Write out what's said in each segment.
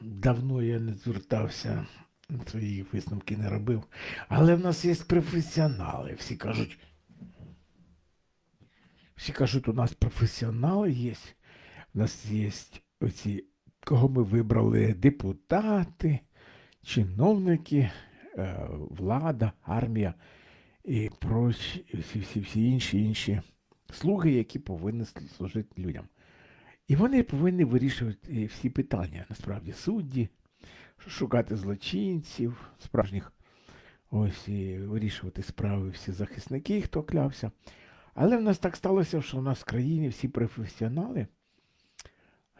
Давно я не звертався, свої висновки не робив. Але в нас є професіонали. Всі кажуть. Всі кажуть, у нас професіонали є. У нас є оці, кого ми вибрали, депутати, чиновники, е, влада, армія і прочі, всі, всі, всі інші інші слуги, які повинні служити людям. І вони повинні вирішувати е, всі питання, насправді, судді, шукати злочинців, справжніх, ось і вирішувати справи всі захисники, хто клявся. Але в нас так сталося, що в нас в країні всі професіонали.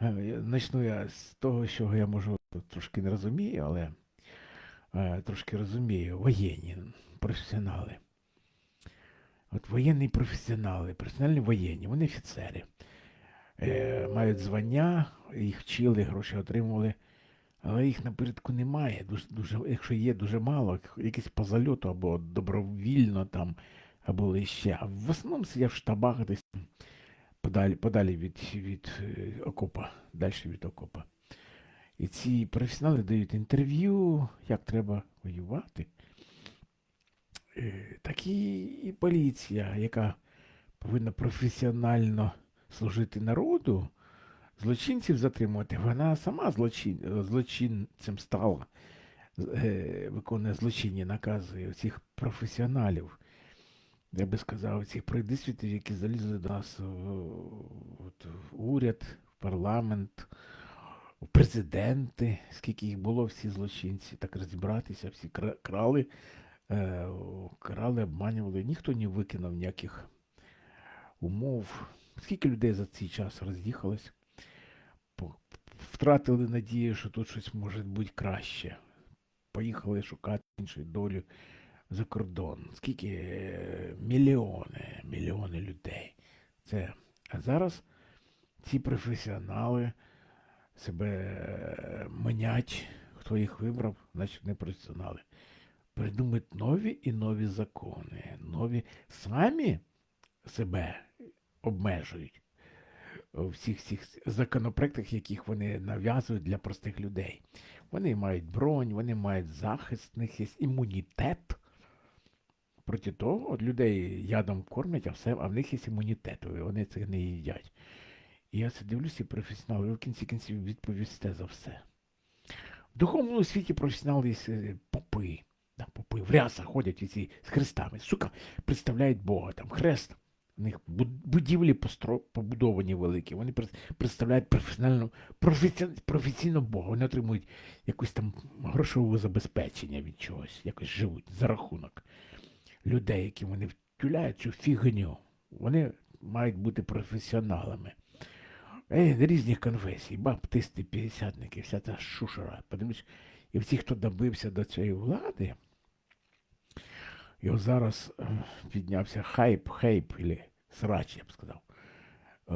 Е, Начну я з того, що я можу трошки не розумію, але е, трошки розумію. Воєнні професіонали. От воєнні професіонали, професіональні воєнні, вони офіцери. Е, мають звання, їх вчили, гроші отримували, але їх напередку немає. Дуже, дуже, якщо є дуже мало, якісь по зальоту або добровільно там, або лише. А в основному сидять в штабах десь подалі, подалі від, від е, окопа, далі від окопа. І ці професіонали дають інтерв'ю, як треба воювати. Е, Так і, і поліція, яка повинна професіонально служити народу, злочинців затримувати, вона сама злочин, злочинцем стала, е, виконує злочинні накази цих професіоналів. Я би сказав, цих пройдисвітів, які залізли до нас от, в уряд, в парламент, в президенти, скільки їх було, всі злочинці, так розібратися, всі кра- крали, е, крали, обманювали, ніхто не викинув ніяких умов. Скільки людей за цей час роз'їхалось, втратили надію, що тут щось може бути краще. Поїхали шукати іншої долі за кордон. Скільки мільйони, мільйони людей. Це. А зараз ці професіонали себе манять, хто їх вибрав, значить не професіонали. Придумують нові і нові закони. Нові самі себе обмежують у всіх цих законопроектах, яких вони нав'язують для простих людей. Вони мають бронь, вони мають захист, в них є імунітет. Проти того, от людей ядом кормять, а все, а в них є імунітет, вони це не їдять. І я це дивлюся, і професіонали, ви в кінці кінців відповісте за все. В духовному світі професіонали е, попи. Да, попи в рясах ходять ці з хрестами. Сука, представляють Бога. Там хрест. У них будівлі побудовані великі. Вони представляють професіонально, професіон- професійно Бога. Вони отримують якусь там грошове забезпечення від чогось, якось живуть за рахунок людей, які вони втюляють цю фігню. Вони мають бути професіоналами. Е, різних конфесій, баптисти, п'ятдесятники, вся та шушера. Подивись, і всі, хто добився до цієї влади, його зараз е, піднявся хайп, хейп, і срач, я б сказав, е,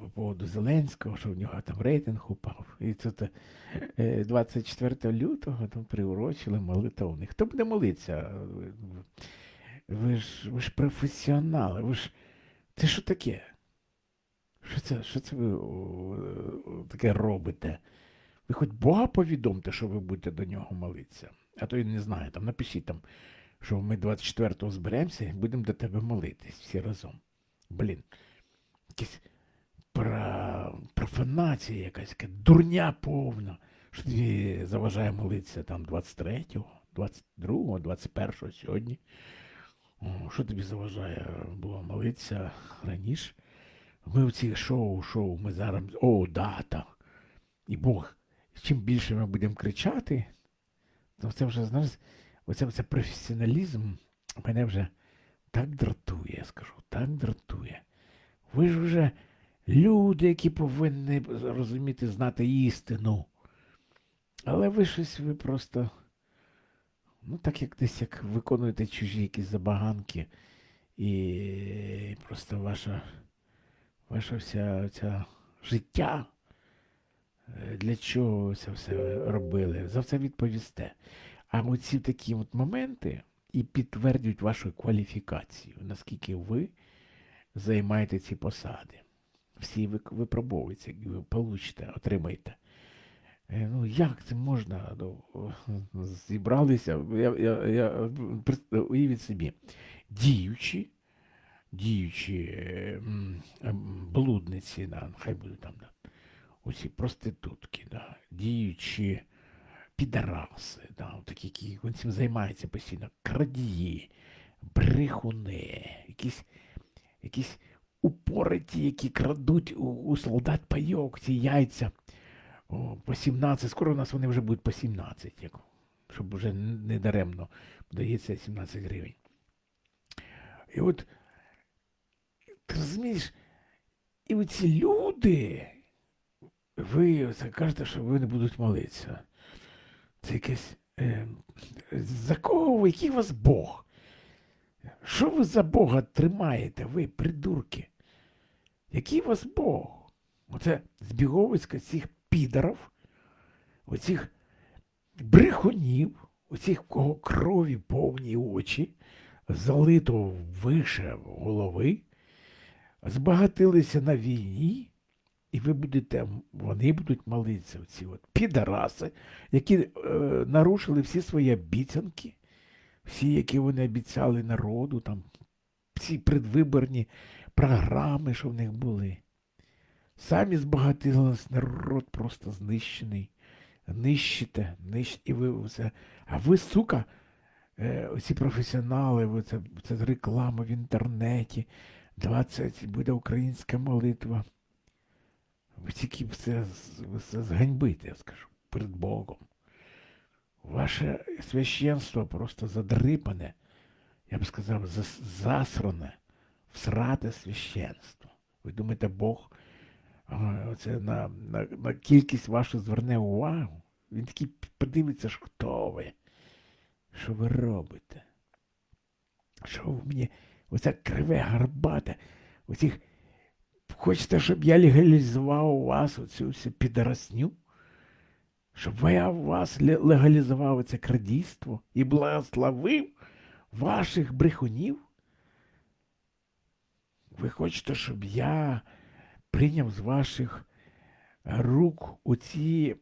по поводу Зеленського, що в нього там рейтинг упав. І це е, 24 лютого там приурочили молитовник. Хто буде молитися? Ви ж, ви ж професіонали, ви ж. Це що таке? Що це, що це ви таке робите? Ви хоч Бога повідомте, що ви будете до нього молитися. А то я не знаю, там напишіть там, що ми 24-го зберемося і будемо до тебе молитись всі разом. Блін, якась пра... профанація якась, яка дурня повна. Що тобі заважає молитися там 23-го, 22-го, 21-го сьогодні. Що тобі заважає було молитися раніше? Ми в цих шоу, шоу, ми зараз. О, дата. І Бог. Чим більше ми будемо кричати, то це вже, знаєш, оце, оце професіоналізм мене вже так дратує, я скажу, так дратує. Ви ж вже люди, які повинні розуміти, знати істину. Але ви щось ви просто. Ну, так як десь як виконуєте чужі якісь забаганки, і просто ваша, ваша вся ця життя, е, для чого це все робили, за все відповісте. А оці такі от моменти і підтвердять вашу кваліфікацію, наскільки ви займаєте ці посади. Всі ви- випробовуються, ви получите, отримаєте. Е, Ну, як це можна? Ну, зібралися. Я, я, я, уявіть собі, діючі, діючі блудниці, да, хай будуть там, да, оці проститутки, да, діючі підараси, да, такі, які цим займаються постійно, крадії, брехуни, якісь, якісь упориті, які крадуть у, у солдат пайок, ці яйця. О, по 17, скоро у нас вони вже будуть по 17, як, щоб вже не даремно дається 17 гривень. І от, ти розумієш, і оці люди, ви це кажете, що ви не будуть молитися. Це якесь. Е, за кого? Який вас Бог? Що ви за Бога тримаєте, ви, придурки? Який вас Бог? Оце збіговиська цих підарів, оцих брехунів, оцих, кого крові повні очі, залито вище голови, збагатилися на війні, і ви будете, вони будуть молитися, ці от підараси, які е, нарушили всі свої обіцянки, всі, які вони обіцяли народу, там, всі предвиборні програми, що в них були. Самі збагатились, народ просто знищений. Нищите, нищ... і ви все. А ви, сука, е, оці професіонали, ви це, це реклама в інтернеті, 20 буде українська молитва. Ви тільки все, все зганьбите, я скажу, перед Богом. Ваше священство просто задрипане, я б сказав, засране, всрате священство. Ви думаєте, Бог оце на, на, на кількість вашу зверне увагу? Він такий подивиться, ж, хто ви, що ви робите. Що ви мені, оце криве, гарбате, оцих Хочете, щоб я легалізував у вас оцю всю підарасню? Щоб я вас легалізував це крадійство і благословив ваших брехунів? Ви хочете, щоб я прийняв з ваших рук оці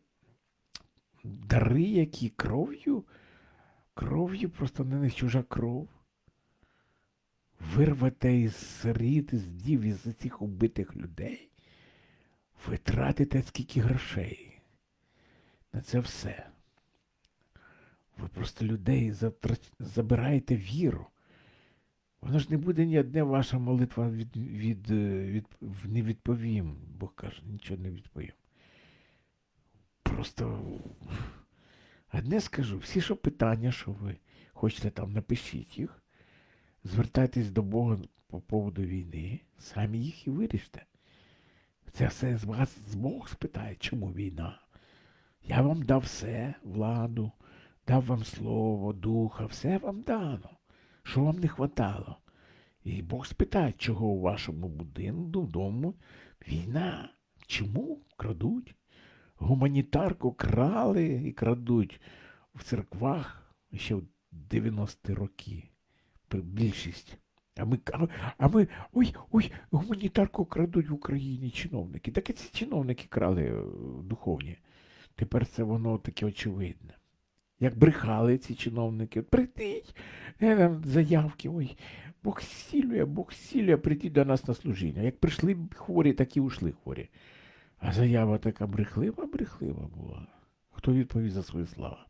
дари, які кров'ю? Кров'ю просто не чужа кров. Вирвете із сиріт, із дів, із цих убитих людей. Ви тратите скільки грошей на це все. Ви просто людей забираєте віру. Воно ж не буде ні одне ваша молитва від, від, е, від, не відповім. Бог каже, нічого не відповім. Просто одне скажу, всі що питання, що ви хочете там, напишіть їх звертайтесь до Бога по поводу війни, самі їх і виріште. Це все з вас Бог спитає, чому війна. Я вам дав все, владу, дав вам слово, духа, все вам дано. Що вам не хватало? І Бог спитає, чого у вашому будинку, вдома війна. Чому крадуть? Гуманітарку крали і крадуть в церквах ще в 90-ті роки більшість. А ми, а, ми, ой, ой, гуманітарку крадуть в Україні чиновники. Так і ці чиновники крали е, духовні. Тепер це воно таке очевидне. Як брехали ці чиновники, прийдіть, е, заявки, ой, Бог сілює, Бог сілює, прийдіть до нас на служіння. Як прийшли хворі, так і ушли хворі. А заява така брехлива, брехлива була. Хто відповів за свої слова?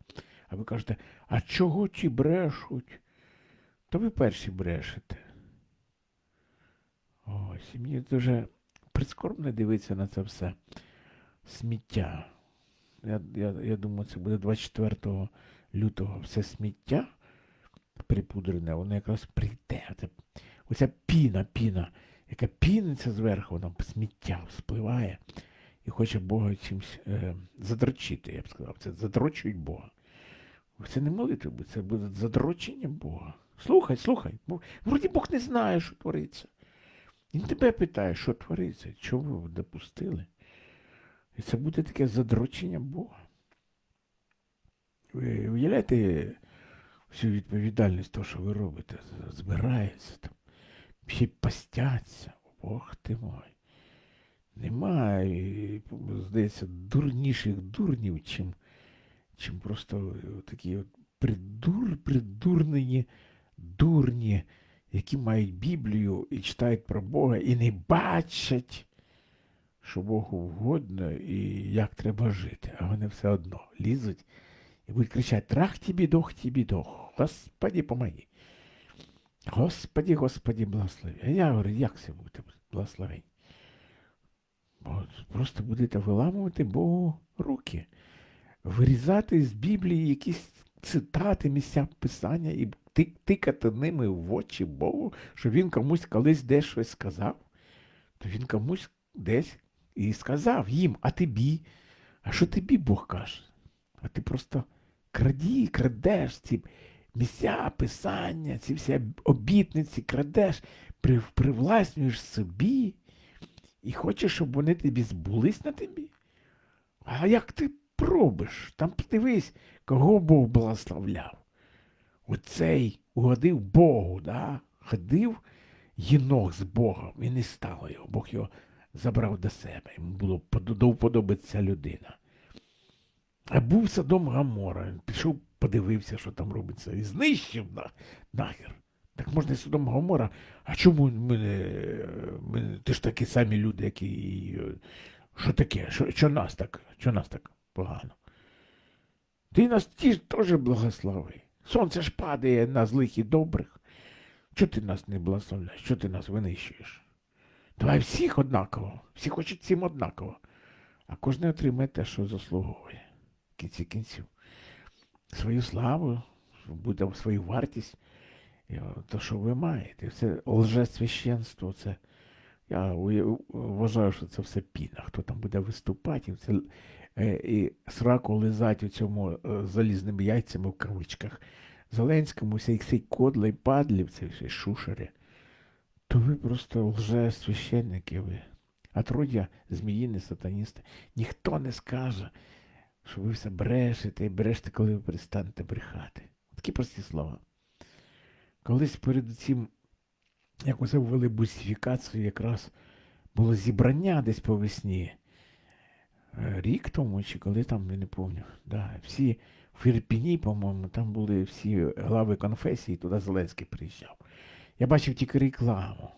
А ви кажете, а чого ті брешуть? То ви перші брешете. Ось, і мені дуже прискорбно дивитися на це все сміття. Я, я, я думаю, це буде 24 лютого все сміття припудрене, воно якраз прийде. Це, оця піна, піна, яка піниться зверху, воно сміття спливає і хоче Бога чимось е, задрочити, я б сказав. Це задрочують Бога. Це не молитва, це буде задрочення Бога. Слухай, слухай. бо Вроді Бог не знає, що твориться. Він тебе питає, що твориться, чого ви допустили. І це буде таке задрочення Бога. Ви уявляєте всю відповідальність того, що ви робите, збираються там, ще й постяться. Ох ти мой. Немає здається, дурніших дурнів, чим, чим просто такі от придур, придурнені дурні, які мають Біблію і читають про Бога, і не бачать, що Богу вгодно і як треба жити. А вони все одно лізуть і будуть кричати Трах тобі дох, тобі дох, Господи, помоги. Господи, Господи, благослови. А я говорю, як це буде благословень? Просто будете виламувати Богу руки, вирізати з Біблії якісь цитати, місця писання і тикати ними в очі Богу, що він комусь колись десь щось сказав, то він комусь десь і сказав їм, а тобі? А що тобі Бог каже? А ти просто краді, крадеш ці місця, писання, ці всі обітниці, крадеш, привласнюєш собі і хочеш, щоб вони тобі збулись на тобі. А як ти пробиш? Там подивись, кого Бог благословляв. Оцей угодив Богу, да? ходив єнох з Богом і не стало його. Бог його забрав до себе. Йому було до людина. А був Содом Гамора. Він пішов, подивився, що там робиться, і знищив на, нахер. Так можна і Содом Гамора. А чому ми, не- ти ж такі самі люди, які. Що таке? Що, що нас так? Що нас так погано? Ти нас ті теж благослови. Сонце ж падає на злих і добрих. Чого ти нас не благословляєш? Чого ти нас винищуєш? Давай всіх однаково. Всі хочуть всім однаково. А кожен отримає те, що заслуговує. В кінці кінців. Свою славу, буде свою вартість. То, що ви маєте. Це лжесвященство, це. Я вважаю, що це все піна. Хто там буде виступати, і, це, е, і сраку лизать у цьому е, залізними яйцями в кавичках. Зеленському всі цей кодла і падлів, це все шушери. То ви просто лжесвященники ви. Отродя зміїни, сатаністи. Ніхто не скаже, що ви все брешете і брешете, коли ви перестанете брехати. Такі прості слова. Колись перед цим, як оце ввели бусифікацію, якраз було зібрання десь по весні. Е, Рік тому, чи коли там, я не пам'ятаю. Да, всі в Ірпіні, по-моєму, там були всі глави конфесії, туди Зеленський приїжджав. Я бачив тільки рекламу.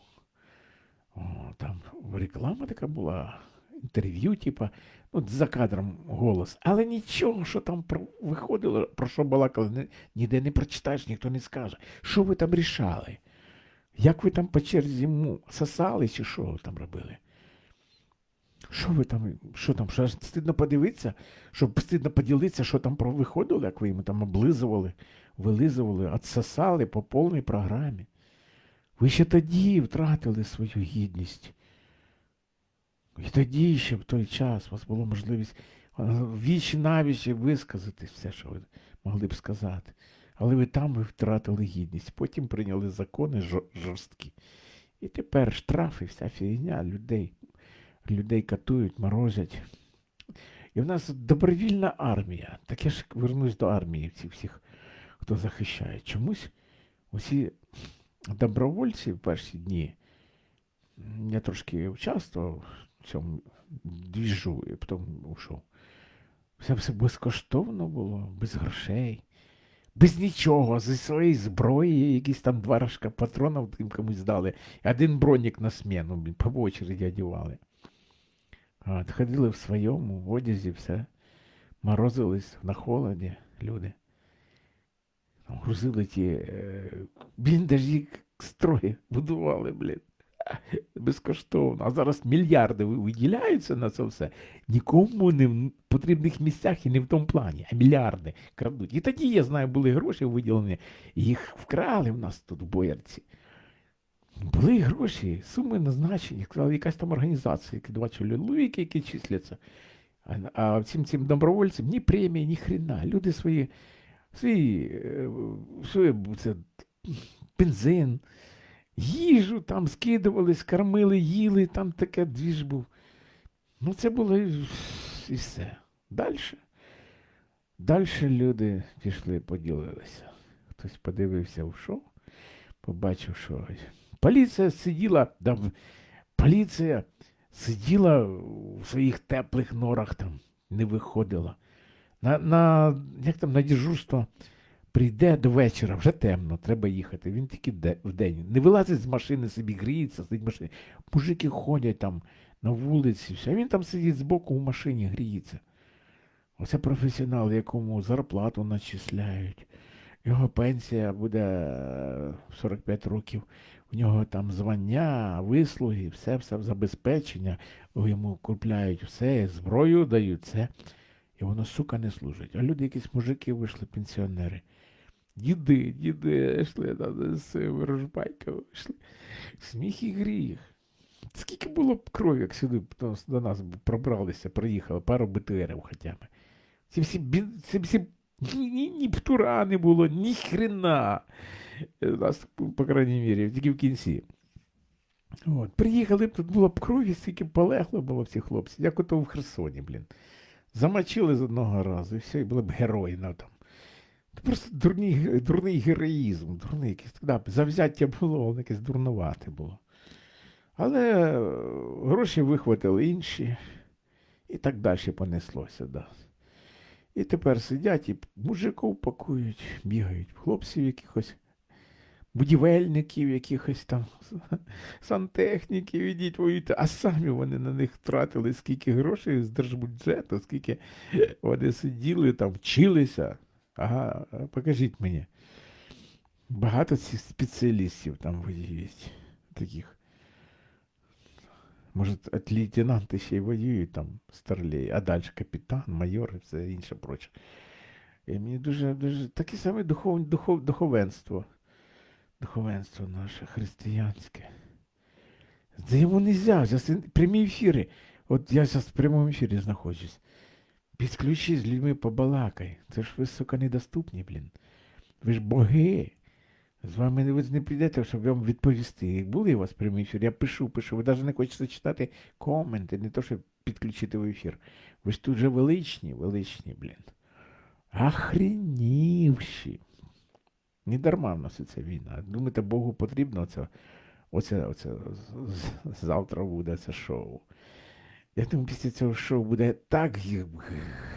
О, там реклама така була, інтерв'ю, типа, ну, за кадром голос. Але нічого, що там про, виходило, про що балакали, ні- ніде не прочитаєш, ніхто не скаже. Що ви там рішали? Як ви там по черзі сосали, чи що ви там робили? Що ви там, що там, що аж стидно подивитися, щоб стидно поділитися, що там виходило, як ви йому там облизували, вилизували, отсосали по повній програмі. Ви ще тоді втратили свою гідність. І тоді ще в той час у вас була можливість вічі навічі висказати все, що ви могли б сказати. Але ви там ви втратили гідність. Потім прийняли закони жорсткі. І тепер штрафи, вся фігня людей. Людей катують, морозять. І в нас добровільна армія. Так я ж вернусь до армії всіх, всіх хто захищає. Чомусь усі добровольці в перші дні. Я трошки участвував в цьому двіжу і потім ушов. Все все безкоштовно було, без грошей, без нічого, зі своєї зброї, якісь там два рожка патронів тим комусь дали. Один бронік на сміну, по очереді одягали. От, ходили в своєму одязі, все. Морозились на холоді люди. Грузили ті е, бліндажі строї будували, блін. Безкоштовно. А зараз мільярди виділяються на це все. Нікому не в потрібних місцях і не в тому плані, а мільярди крадуть. І тоді, я знаю, були гроші виділені, їх вкрали в нас тут в Боярці. Були гроші, суми назначені, якась там організація, які два чоловіки, які числяться. А всім цим добровольцям ні премії, ні хрена. Люди свої, свої, е, це, бензин, їжу там скидувались, кормили, їли, там таке двіж був. Ну, це було і, все. Далі. Далі люди пішли, поділилися. Хтось подивився в шоу, побачив, що поліція сиділа, там, поліція сиділа в своїх теплих норах там, не виходила. На, на, як там, на дежурство прийде до вечора, вже темно, треба їхати. Він тільки де, вдень. Не вилазить з машини, собі гріється, сидить в машині. Мужики ходять там на вулиці, все. Він там сидить збоку в машині, гріється. Оце професіонал, якому зарплату начисляють. Його пенсія буде е, в 45 років. У нього там звання, вислуги, все, все забезпечення. Йому купляють все, зброю дають все. І воно, сука, не служить. А люди, якісь мужики вийшли, пенсіонери. Діди, діди йшли там з рожбайками йшли. Сміх і гріх. Скільки було б крові, як сюди до, нас пробралися, приїхали, пару БТРів хоча б. Ці всі, ці всі ні, ні, ні птура не було, ні хрена. У нас, по крайній мірі, тільки в кінці. От, приїхали б, тут було б крові, скільки полегло було всіх хлопців, як ото в Херсоні, блін. Замочили з одного разу, і все, і були б герої на там. Просто дурний, дурний героїзм, дурний якийсь. Да, завзяття було, але якесь дурнувате було. Але е, гроші вихватили інші, і так далі понеслося. Да. І тепер сидять і мужиків пакують, бігають, хлопців якихось, будівельників, якихось там, сантехніків, ідіть воюйте, а самі вони на них тратили скільки грошей з держбюджету, скільки вони сиділи там, вчилися. Ага, покажіть мені. Багато цих спеціалістів там воюють, таких. Може, лейтенанти ще й воюють там старлей, а далі капітан, майор і все інше проче. І мені дуже, дуже таке саме духов, духов, духовенство. Духовенство наше християнське. Це йому не можна. Зараз прямі ефіри. От я зараз в прямому ефірі знаходжусь. Підключись з людьми побалакай. Це ж ви, сука, недоступні, блін. Ви ж боги. З вами ви не прийдете, щоб вам відповісти. Як були у вас прямий ефір, я пишу, пишу. Ви навіть не хочете читати коменти, не то, щоб підключити в ефір. Ви ж тут же величні, величні, блін. Охренівші. Не дарма в нас ця війна. Думаєте, Богу потрібно оце, оце, оце завтра буде це шоу. Я думаю, після цього шоу буде так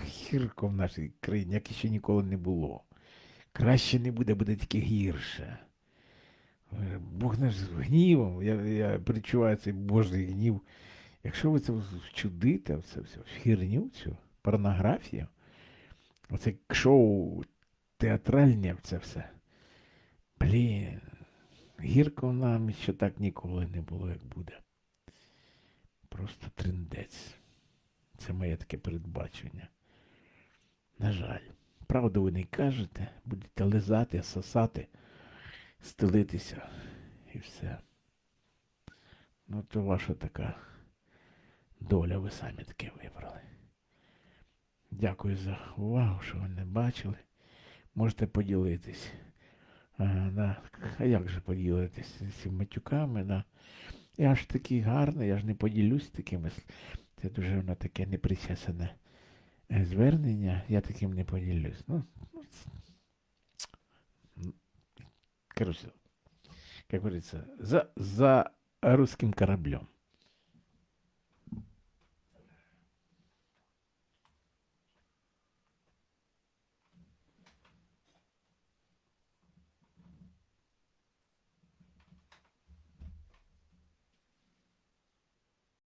гірко в нашій країні, як ще ніколи не було. Краще не буде, буде тільки гірше. Е, Бог наш з гнівом, я, я перечуваю цей Божий гнів. Якщо ви це вчудите, це все, херню цю, порнографію, оце шоу театральне, це все. Блін, гірко нам ще так ніколи не було, як буде. Просто триндець. Це моє таке передбачення. На жаль. Правду ви не кажете, будете лизати, сосати, стелитися і все. Ну, то ваша така доля, ви самі таке вибрали. Дякую за увагу, що ви не бачили. Можете поділитись. Да. А як же поділитись з цими матюками, да. Я ж такий гарний, я ж не поділюсь такими. Це дуже воно таке непричесане е, звернення, я таким не поділюсь. Ну, ну, короче, как говорится, за, за русским кораблем.